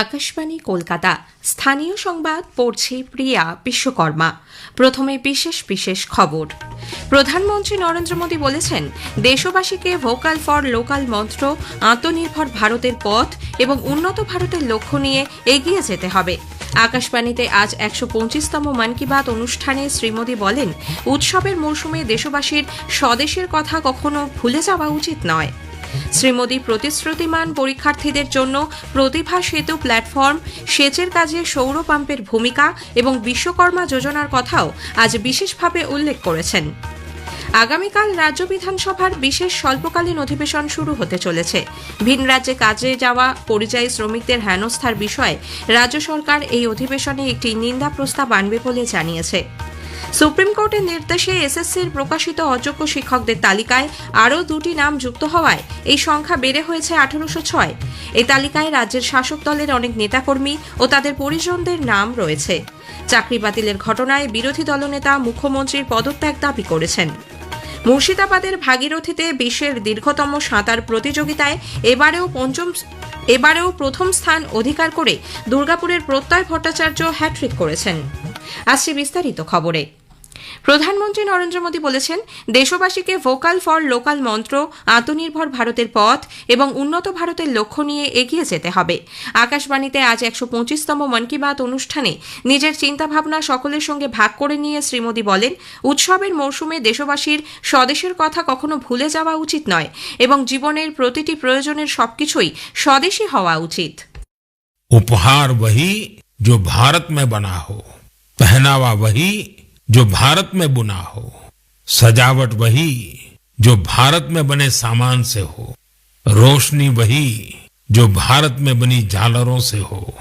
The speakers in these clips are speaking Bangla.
আকাশবাণী কলকাতা। স্থানীয় সংবাদ পড়ছে প্রিয়া বিশ্বকর্মা। প্রথমে বিশেষ বিশেষ খবর। প্রধানমন্ত্রী নরেন্দ্র মোদী বলেছেন, দেশবাসীকে ভোকাল ফর লোকাল মন্ত্র, আত্মনির্ভর ভারতের পথ এবং উন্নত ভারতের লক্ষ্য নিয়ে এগিয়ে যেতে হবে। আকাশবাণীতে আজ একশো পঁচিশতম মন কি বাত অনুষ্ঠানে শ্রী মোদী বলেন, উৎসবের মৌসুমে দেশবাসীর স্বদেশের কথা কখনো ভুলে যাওয়া উচিত নয়। শ্রী মোদী প্রতিশ্রুতিমান পরীক্ষার্থীদের জন্য প্রতিভা সেতু প্ল্যাটফর্ম, সেচের কাজে সৌর পাম্পের ভূমিকা এবং বিশ্বকর্মা যোজনার কথাও আজ বিশেষভাবে উল্লেখ করেছেন। আগামীকাল রাজ্য বিধানসভার বিশেষ স্বল্পকালীন অধিবেশন শুরু হতে চলেছে। ভিন রাজ্যে কাজে যাওয়া পরিযায়ী শ্রমিকদের হেনস্থার বিষয়ে রাজ্য সরকার এই অধিবেশনে একটি নিন্দা প্রস্তাব আনবে বলে জানিয়েছে। সুপ্রিম কোর্টের নির্দেশে এসএসসির প্রকাশিত অযোগ্য শিক্ষকদের তালিকায় আরও দুটি নাম যুক্ত হওয়ায় এই সংখ্যা বেড়ে হয়েছে আঠারোশো ছয়। এই তালিকায় রাজ্যের শাসক দলের অনেক নেতাকর্মী ও তাদের পরিজনদের নাম রয়েছে। চাকরি বাতিলের ঘটনায় বিরোধী দলনেতা মুখ্যমন্ত্রীর পদত্যাগ দাবি করেছেন। মুর্শিদাবাদের ভাগীরথীতে বিশ্বের দীর্ঘতম সাঁতার প্রতিযোগিতায় এবারেও পঞ্চম এবারেও প্রথম স্থান অধিকার করে দুর্গাপুরের প্রত্যয় ভট্টাচার্য হ্যাট্রিক করেছেন। আসছে বিস্তারিত খবরে প্রধানমন্ত্রী নরেন্দ্র মোদী বলেছেন দেশবাসীকে ভোকাল ফর লোকাল মন্ত্র আত্মনির্ভর ভারতের পথ এবং উন্নত ভারতের লক্ষ্য নিয়ে এগিয়ে যেতে হবে আকাশবাণীতে আজ একশো পঁচিশতম মন কি বাত অনুষ্ঠানে নিজের চিন্তাভাবনা সকলের সঙ্গে ভাগ করে নিয়ে শ্রী মোদী বলেন উৎসবের মৌসুমে দেশবাসীর স্বদেশের কথা কখনো ভুলে যাওয়া উচিত নয় এবং জীবনের প্রতিটি প্রয়োজনের সবকিছুই স্বদেশী হওয়া উচিত उपहार वही जो भारत में बना हो पहनावा वही जो भारत में बुना हो, सजावट वही जो भारत में बने सामान से हो, रोशनी वही जो भारत में बनी झालरों से हो।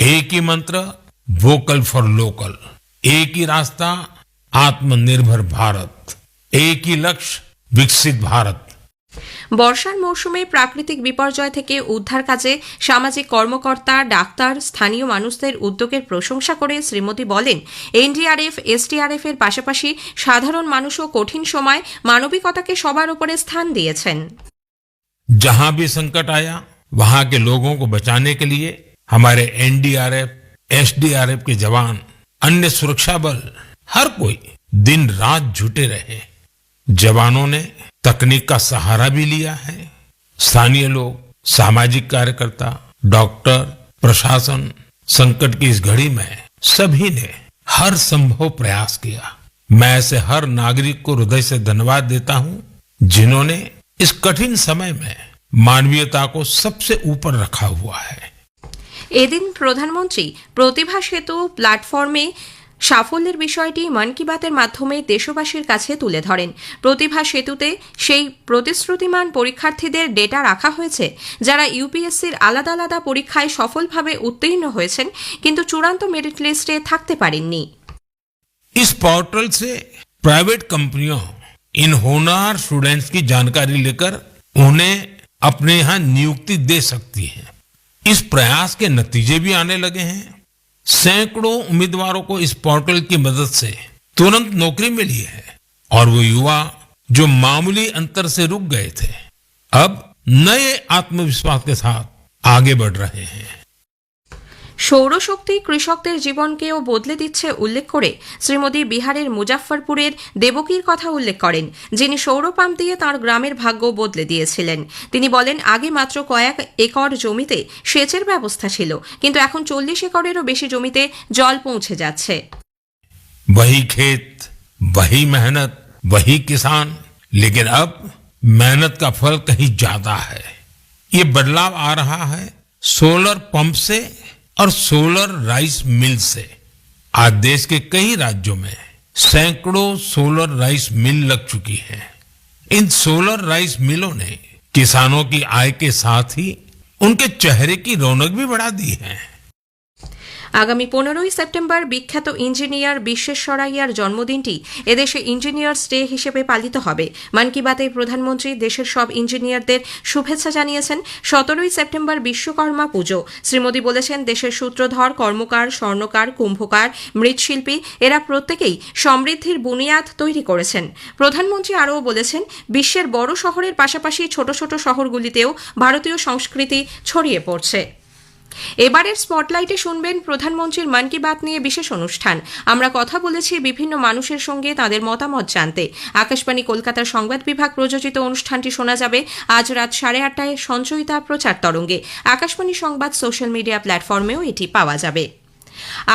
एक ही मंत्र वोकल फॉर लोकल एक ही रास्ता, आत्मनिर्भर भारत। एक ही लक्ष्य, विकसित भारत। বর্ষার মৌসুমে প্রাকৃতিক বিপর্যয় থেকে উদ্ধার কাজে সামাজিক কর্মকর্তা ডাক্তার স্থানীয় মানুষদের উদ্যোগের প্রশংসা করে শ্রীমতী বলেন এনডিআরএফ এসডিআরএফ এর পাশাপাশি সাধারণ মানুষও কঠিন সময় মানবিকতাকে সবার উপরে স্থান দিয়েছেন जहां भी संकट आया वहां के लोगों को बचाने के लिए हमारे एनडीआरएफ एसडीआरएफ के जवान अन्य सुरक्षा बल हर कोई दिन रात जुटे रहे जवानों ने तकनीक का सहारा भी लिया है स्थानीय लोग सामाजिक कार्यकर्ता डॉक्टर प्रशासन संकट की इस घड़ी में सभी ने हर संभव प्रयास किया मैं ऐसे हर नागरिक को हृदय से धन्यवाद देता हूं जिन्होंने इस कठिन समय में मानवीयता को सबसे ऊपर रखा हुआ है এদিন প্রধানমন্ত্রী প্রতিভা সেতু প্ল্যাটফর্মে সাফল্যের বিষয়টি মন কি বাতের মাধ্যমে দেশবাসীর কাছে তুলে ধরেন প্রতিভা সেতুতে সেই প্রতিশ্রুতিমান পরীক্ষার্থীদের ডেটা রাখা হয়েছে যারা ইউপিএসসির আলাদা আলাদা পরীক্ষায় সফলভাবে উত্তীর্ণ হয়েছেন কিন্তু চূড়ান্ত মেরিট লিস্টে থাকতে পারেননি इस पोर्टल से प्राइवेट कंपनियों इन होनहार स्टूडेंट्स की जानकारी लेकर उन्हें अपने यहाँ नियुक्ति दे सकती है इस प्रयास के नतीजे भी आने लगे हैं सैकड़ों उम्मीदवारों को इस पोर्टल की मदद से तुरंत नौकरी मिली है और वो युवा जो मामूली अंतर से रुक गए थे, अब नए आत्मविश्वास के साथ आगे बढ़ रहे हैं। সৌরশক্তি কৃষকদের জীবনকেও বদলে দিচ্ছে উল্লেখ করে শ্রী মোদী বিহারের মুজাফফরপুরের দেবকীর কথা উল্লেখ করেন যিনি সৌর পাম্প দিয়ে তাঁর গ্রামের ভাগ্য বদলে দিয়েছিলেন তিনি বলেন আগে মাত্র কয়েক একর জমিতে সেচের ব্যবস্থা ছিল কিন্তু এখন চল্লিশ একরেরও বেশি জমিতে জল পৌঁছে যাচ্ছে वही खेत वही मेहनत वही किसान लेकिन अब मेहनत का फल कहीं ज्यादा है ये बदलाव आ रहा है सोलर पंप से और सोलर राइस मिल से, आज देश के कई राज्यों में सैकड़ों सोलर राइस मिल लग चुकी है। इन सोलर राइस मिलों ने किसानों की आय के साथ ही उनके चेहरे की रौनक भी बढ़ा दी है। আগামী পনেরোই সেপ্টেম্বর বিখ্যাত ইঞ্জিনিয়ার বিশ্বেশ্বরাইয়ার জন্মদিনটি এদেশে ইঞ্জিনিয়ার্স ডে হিসেবে পালিত হবে। মন কি বাতে প্রধানমন্ত্রী দেশের সব ইঞ্জিনিয়ারদের শুভেচ্ছা জানিয়েছেন সতেরোই সেপ্টেম্বর বিশ্বকর্মা পুজো। শ্রী মোদী বলেছেন, দেশের সূত্রধর, কর্মকার, স্বর্ণকার, কুম্ভকার, মৃৎশিল্পী, এরা প্রত্যেকেই সমৃদ্ধির বুনিয়াদ তৈরি করেছেন। প্রধানমন্ত্রী আরও বলেছেন, বিশ্বের বড় শহরের পাশাপাশি ছোট ছোট শহরগুলিতেও ভারতীয় সংস্কৃতি ছড়িয়ে পড়ছে। এবারের স্পটলাইটে শুনবেন প্রধানমন্ত্রীর মন কি বাত নিয়ে বিশেষ অনুষ্ঠান। আমরা কথা বলেছি বিভিন্ন মানুষের সঙ্গে তাদের মতামত জানতে। আকাশবাণী কলকাতার সংবাদ বিভাগ প্রযোজিত অনুষ্ঠানটি শোনা যাবে আজ রাত সাড়ে আটটায় সঞ্চয়িতা প্রচার তরঙ্গে। আকাশবাণী সংবাদ সোশ্যাল মিডিয়া প্ল্যাটফর্মেও এটি পাওয়া যাবে।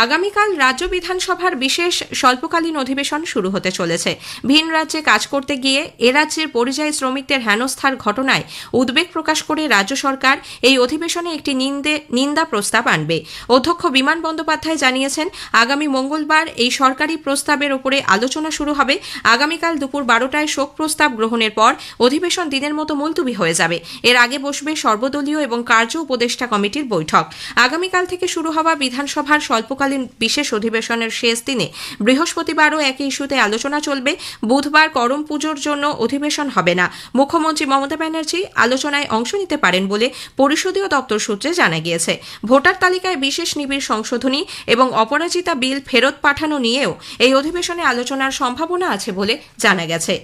আগামীকাল রাজ্য বিধানসভার বিশেষ স্বল্পকালীন অধিবেশন শুরু হতে চলেছে। ভিন রাজ্যে কাজ করতে গিয়ে এ রাজ্যের পরিযায়ী শ্রমিকদের হেনস্থার ঘটনায় উদ্বেগ প্রকাশ করে রাজ্য সরকার এই অধিবেশনে একটি নিন্দে, নিন্দা প্রস্তাব আনবে। অধ্যক্ষ বিমান বন্দ্যোপাধ্যায় জানিয়েছেন, আগামী মঙ্গলবার এই সরকারি প্রস্তাবের ওপরে আলোচনা শুরু হবে। আগামীকাল দুপুর বারোটায় শোক প্রস্তাব গ্রহণের পর অধিবেশন দিনের মতো মুলতুবি হয়ে যাবে। এর আগে বসবে সর্বদলীয় এবং কার্য উপদেষ্টা কমিটির বৈঠক। আগামীকাল থেকে শুরু হওয়া বিধানসভার স্বল্পকালীন বিশেষ অধিবেশনের শেষ দিনে বৃহস্পতিবারও একই ইস্যুতে আলোচনা চলবে। বুধবার করম পুজোর জন্য অধিবেশন হবে না। মুখ্যমন্ত্রী মমতা ব্যানার্জি আলোচনায় অংশ নিতে পারেন বলে পরিষদীয় দপ্তর সূত্রে জানা গিয়েছে। ভোটার তালিকায় বিশেষ নিবিড় সংশোধনী এবং অপরাজিতা বিল ফেরত পাঠানো নিয়েও এই অধিবেশনে আলোচনার সম্ভাবনা আছে বলে জানা গেছে।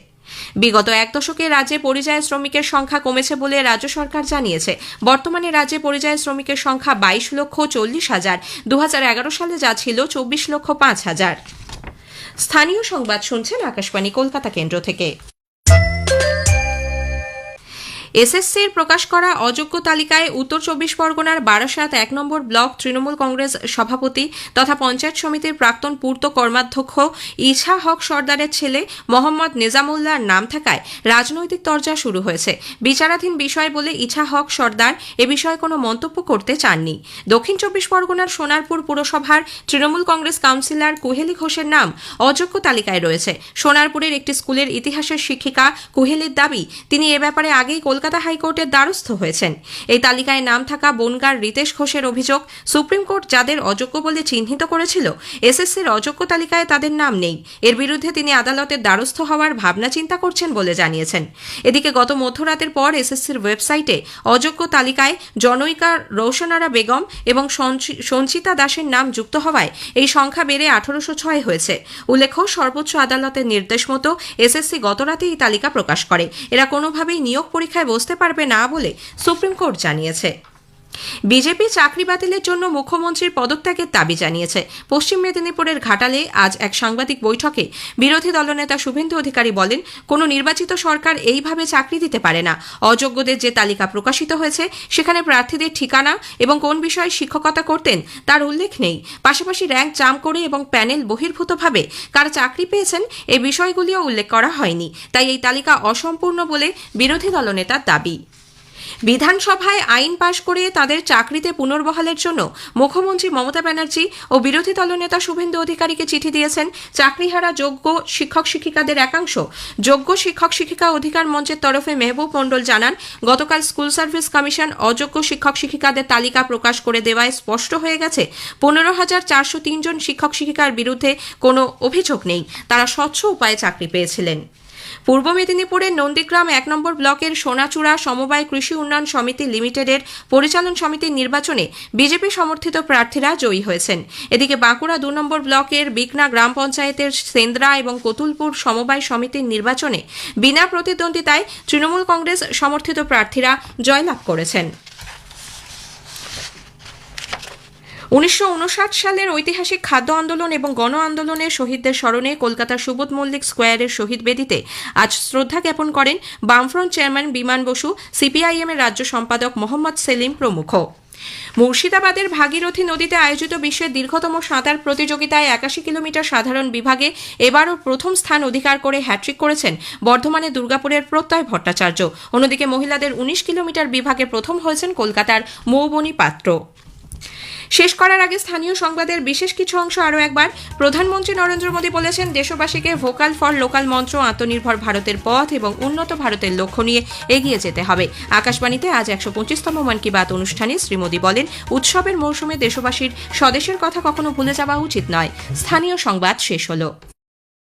বিগত এক দশকে রাজ্যে পরিযায়ী শ্রমিকের সংখ্যা কমেছে বলে রাজ্য সরকার জানিয়েছে। বর্তমানে রাজ্যে পরিযায়ী শ্রমিকের সংখ্যা বাইশ লক্ষ চল্লিশ হাজার। দু সালে যা ছিল চব্বিশ লক্ষ পাঁচ হাজার। স্থানীয় সংবাদ শুনছেন আকাশবাণী, কলকাতা কেন্দ্র থেকে। এসএসসির প্রকাশ করা অযোগ্য তালিকায় উত্তর চব্বিশ পরগনার বারাসাত এক নম্বর ব্লক তৃণমূল কংগ্রেস সভাপতি তথা পঞ্চায়েত সমিতির প্রাক্তন পূর্ত কর্মাধ্যক্ষ ইছা হক সর্দারের ছেলে মোহাম্মদ নিজামুল্লাহর নাম থাকায় রাজনৈতিক তরজা শুরু হয়েছে। বিচারাধীন বিষয় বলে ইছা হক সর্দার এ বিষয়ে কোনো মন্তব্য করতে চাননি। দক্ষিণ চব্বিশ পরগনার সোনারপুর পুরসভার তৃণমূল কংগ্রেস কাউন্সিলর কুহেলি ঘোষের নাম অযোগ্য তালিকায় রয়েছে। সোনারপুরের একটি স্কুলের ইতিহাসের শিক্ষিকা কুহেলির দাবি, তিনি এ ব্যাপারে আগেই কলকাতা হাইকোর্টের দ্বারস্থ হয়েছেন। এই তালিকায় নাম থাকা বনগার রিতেশ ঘোষের অভিযোগ সুপ্রিম কোর্ট যাদের অযোগ্য বলে চিহ্নিত করেছিল, এসএসসির অযোগ্য তালিকায় তাদের নাম নেই। এর বিরুদ্ধে তিনি আদালতের দ্বারস্থ হওয়ার ভাবনা চিন্তা করছেন বলে জানিয়েছেন। এদিকে গত মধ্যরাতের পর এসএসসির ওয়েবসাইটে অযোগ্য তালিকায় জনৈকা রৌশনারা বেগম এবং সঞ্চিতা দাসের নাম যুক্ত হওয়ায় এই সংখ্যা বেড়ে আঠারোশো ছয় হয়েছে। উল্লেখ্য, সর্বোচ্চ আদালতের নির্দেশ মতো এসএসসি গতরাতে এই তালিকা প্রকাশ করে। এরা কোনোভাবেই নিয়োগ পরীক্ষায় বসতে পারবে না বলে সুপ্রিম কোর্ট জানিয়েছে। বিজেপি চাকরি বাতিলের জন্য মুখ্যমন্ত্রীর পদত্যাগের দাবি জানিয়েছে। পশ্চিম মেদিনীপুরের ঘাটালে আজ এক সাংবাদিক বৈঠকে বিরোধী দলনেতা শুভেন্দু অধিকারী বলেন, কোনো নির্বাচিত সরকার এইভাবে চাকরি দিতে পারে না। অযোগ্যদের যে তালিকা প্রকাশিত হয়েছে, সেখানে প্রার্থীদের ঠিকানা এবং কোন বিষয়ে শিক্ষকতা করতেন তার উল্লেখ নেই। পাশাপাশি র্যাঙ্ক জাম করে এবং প্যানেল বহির্ভূতভাবে কারা চাকরি পেয়েছেন এই বিষয়গুলিও উল্লেখ করা হয়নি। তাই এই তালিকা অসম্পূর্ণ বলে বিরোধী দলনেতার দাবি। বিধানসভায় আইন পাশ করে তাদের চাকরিতে পুনর্বহালের জন্য মুখ্যমন্ত্রী মমতা ব্যানার্জি ও বিরোধী দলনেতা শুভেন্দু অধিকারীকে চিঠি দিয়েছেন। চাকরিহারা যোগ্য শিক্ষক শিক্ষিকাদের একাংশ। যোগ্য শিক্ষক শিক্ষিকা অধিকার মঞ্চের তরফে মেহবুব মণ্ডল জানান, গতকাল স্কুল সার্ভিস কমিশন অযোগ্য শিক্ষক শিক্ষিকাদের তালিকা প্রকাশ করে দেওয়ায় স্পষ্ট হয়ে গেছে, পনেরো হাজার চারশো তিনজন শিক্ষক শিক্ষিকার বিরুদ্ধে কোনো অভিযোগ নেই। তারা স্বচ্ছ উপায়ে চাকরি পেয়েছিলেন। পূর্ব মেদিনীপুরের নন্দীগ্রাম এক নম্বর ব্লকের সোনাচূড়া সমবায় কৃষি উন্নয়ন সমিতি লিমিটেডের পরিচালন সমিতির নির্বাচনে বিজেপি সমর্থিত প্রার্থীরা জয়ী হয়েছেন। এদিকে বাঁকুড়া দু নম্বর ব্লকের বিকনা গ্রাম পঞ্চায়েতের সেন্দ্রা এবং কতুলপুর সমবায় সমিতির নির্বাচনে বিনা প্রতিদ্বন্দ্বিতায় তৃণমূল কংগ্রেস সমর্থিত প্রার্থীরা জয়লাভ করেছেন। উনিশশো উনষাট সালের ঐতিহাসিক খাদ্য আন্দোলন এবং গণ আন্দোলনের শহীদদের স্মরণে কলকাতার সুবোধ মল্লিক স্কোয়ারের শহীদ বেদিতে আজ শ্রদ্ধা জ্ঞাপন করেন বামফ্রন্ট চেয়ারম্যান বিমান বসু, সিপিআইএম এর রাজ্য সম্পাদক মোহাম্মদ সেলিম প্রমুখ। মুর্শিদাবাদের ভাগীরথী নদীতে আয়োজিত বিশ্বের দীর্ঘতম সাঁতার প্রতিযোগিতায় একাশি কিলোমিটার সাধারণ বিভাগে এবারও প্রথম স্থান অধিকার করে হ্যাট্রিক করেছেন বর্ধমানে দুর্গাপুরের প্রত্যয় ভট্টাচার্য। অন্যদিকে মহিলাদের উনিশ কিলোমিটার বিভাগে প্রথম হয়েছেন কলকাতার মৌবনী পাত্র। শেষ করার আগে স্থানীয় সংবাদের বিশেষ কিছু অংশ আরও একবার। প্রধানমন্ত্রী নরেন্দ্র মোদী বলেছেন, দেশবাসীকে ভোকাল ফর লোকাল মন্ত্র, আত্মনির্ভর ভারতের পথ এবং উন্নত ভারতের লক্ষ্য নিয়ে এগিয়ে যেতে হবে। আকাশবাণীতে আজ একশো পঁচিশতম মন কি বাত অনুষ্ঠানে শ্রী মোদী বলেন, উৎসবের মৌসুমে দেশবাসীর স্বদেশের কথা কখনো ভুলে যাওয়া উচিত নয়। স্থানীয় সংবাদ শেষ হলো।